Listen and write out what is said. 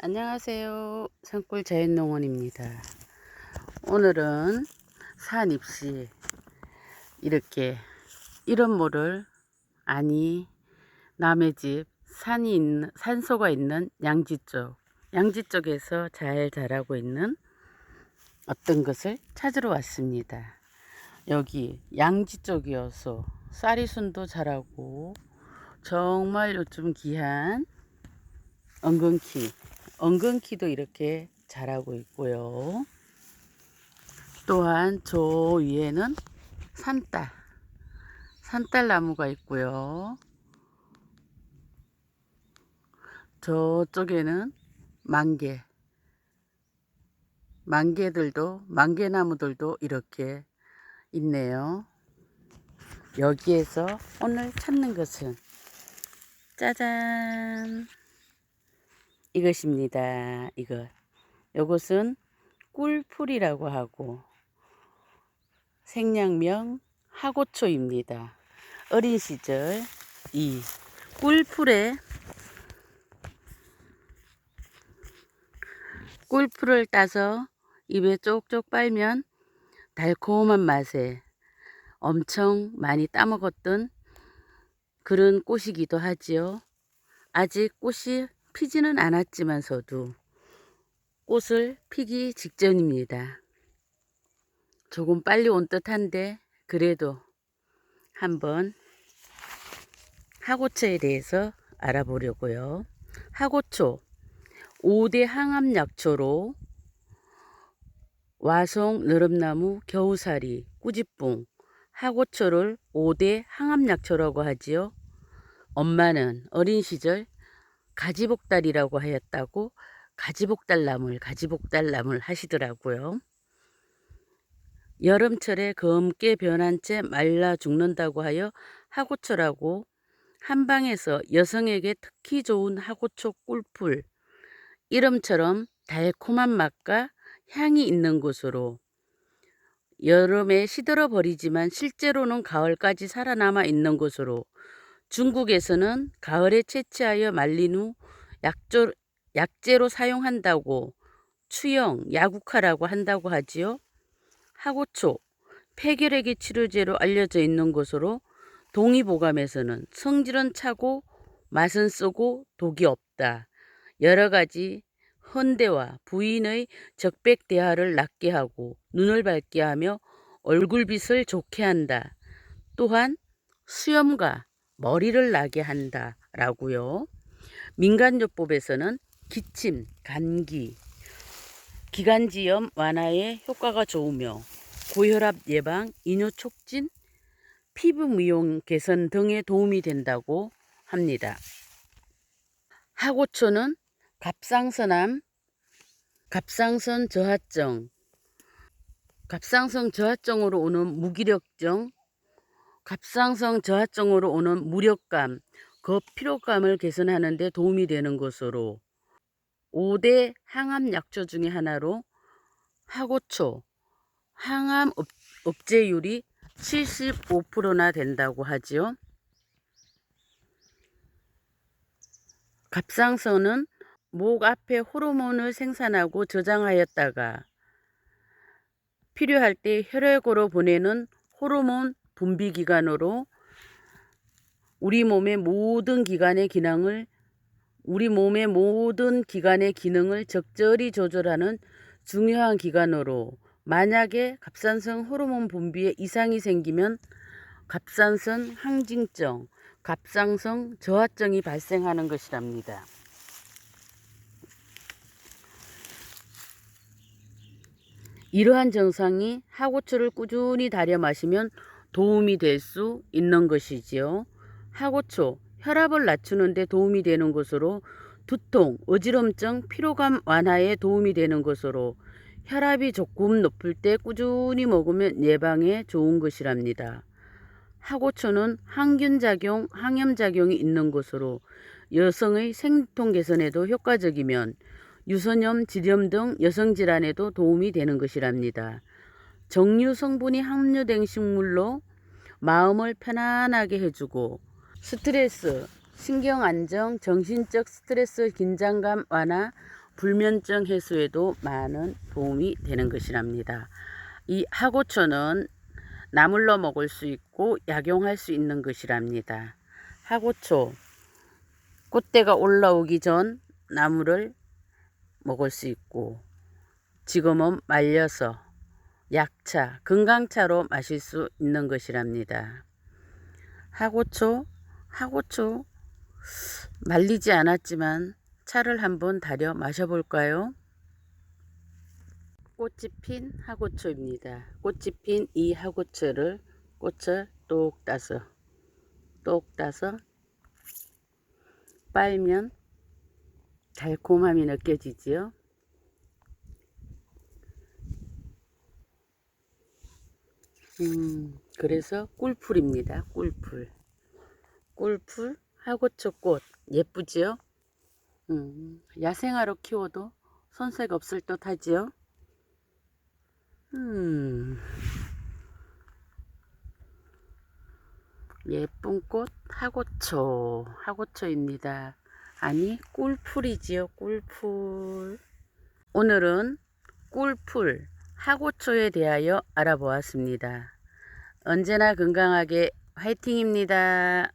안녕하세요. 산골 자연농원입니다. 오늘은 산 입시 이렇게 이런 모를 아니 남의 집 산이 있는 산소가 있는 양지 쪽 양지 쪽에서 잘 자라고 있는 어떤 것을 찾으러 왔습니다. 여기 양지 쪽이어서 쌀이순도 자라고 정말 요즘 귀한 엉겅키 엉겅키도 이렇게 자라고 있고요. 또한 저 위에는 산딸, 산딸 나무가 있고요. 저쪽에는 만개, 만개들도, 만개나무들도 이렇게 있네요. 여기에서 오늘 찾는 것은 짜잔! 이것입니다. 이것. 요것은 꿀풀이라고 하고 생략명 하고초입니다. 어린 시절 이 꿀풀에 꿀풀을 따서 입에 쪽쪽 빨면 달콤한 맛에 엄청 많이 따먹었던 그런 꽃이기도 하지요. 아직 꽃이 피지는 않았지만서도 꽃을 피기 직전입니다. 조금 빨리 온 듯한데 그래도 한번 하고초에 대해서 알아보려고요. 하고초 5대 항암 약초로 와송, 느릅나무, 겨우사리, 꾸지뽕, 하고초를 5대 항암 약초라고 하지요. 엄마는 어린 시절 가지복달이라고 하였다고 가지복달나물, 가지복달나물 하시더라고요. 여름철에 검게 변한 채 말라 죽는다고 하여 하고초라고 한방에서 여성에게 특히 좋은 하고초 꿀풀 이름처럼 달콤한 맛과 향이 있는 곳으로 여름에 시들어 버리지만 실제로는 가을까지 살아남아 있는 곳으로 중국에서는 가을에 채취하여 말린 후 약조, 약재로 사용한다고 추영, 야국화라고 한다고 하지요. 하고초, 폐결핵의 치료제로 알려져 있는 것으로 동의보감에서는 성질은 차고 맛은 쓰고 독이 없다. 여러 가지 헌대와 부인의 적백 대화를 낫게 하고 눈을 밝게 하며 얼굴빛을 좋게 한다. 또한 수염과 머리를 나게 한다라고요. 민간요법에서는 기침, 감기, 기관지염 완화에 효과가 좋으며 고혈압 예방, 인후 촉진, 피부 미용 개선 등에 도움이 된다고 합니다. 하고초는 갑상선암, 갑상선 저하증, 갑상선 저하증으로 오는 무기력증, 갑상선 저하증으로 오는 무력감, 거피로감을 개선하는 데 도움이 되는 것으로 5대 항암 약초 중의 하나로 하고초, 항암 업, 업제율이 75%나 된다고 하지요. 갑상선은 목 앞에 호르몬을 생산하고 저장하였다가 필요할 때 혈액으로 보내는 호르몬 분비 기관으로 우리 몸의 모든 기관의 기능을 우리 몸의 모든 기관의 기능을 적절히 조절하는 중요한 기관으로 만약에 갑상선 호르몬 분비에 이상이 생기면 갑상선 항진증, 갑상선 저하증이 발생하는 것이랍니다. 이러한 증상이 하고초를 꾸준히 달여 마시면 도움이 될 수 있는 것이지요. 하고초, 혈압을 낮추는 데 도움이 되는 것으로 두통, 어지럼증, 피로감 완화에 도움이 되는 것으로 혈압이 조금 높을 때 꾸준히 먹으면 예방에 좋은 것이랍니다. 하고초는 항균작용, 항염작용이 있는 것으로 여성의 생리통 개선에도 효과적이면 유선염, 질염 등 여성 질환에도 도움이 되는 것이랍니다. 정류 성분이 함유된 식물로 마음을 편안하게 해주고 스트레스, 신경 안정, 정신적 스트레스, 긴장감 완화, 불면증 해소에도 많은 도움이 되는 것이랍니다. 이 하고초는 나물로 먹을 수 있고 약용할 수 있는 것이랍니다. 하고초 꽃대가 올라오기 전 나물을 먹을 수 있고 지금은 말려서 약차, 건강차로 마실 수 있는 것이랍니다. 하고초, 하고초 말리지 않았지만 차를 한번 달여 마셔볼까요? 꽃이 핀 하고초입니다. 꽃이 핀 이 하고초를 꽃을 똑 따서 똑 따서 빨면 달콤함이 느껴지지요. 음, 그래서 꿀풀입니다. 꿀풀. 꿀풀 하고초꽃 예쁘지요? 음, 야생화로 키워도 손색 없을 듯 하지요? 음, 예쁜 꽃 하고초, 하고초입니다. 아니, 꿀풀이지요, 꿀풀. 오늘은 꿀풀, 하고초에 대하여 알아보았습니다. 언제나 건강하게 화이팅입니다.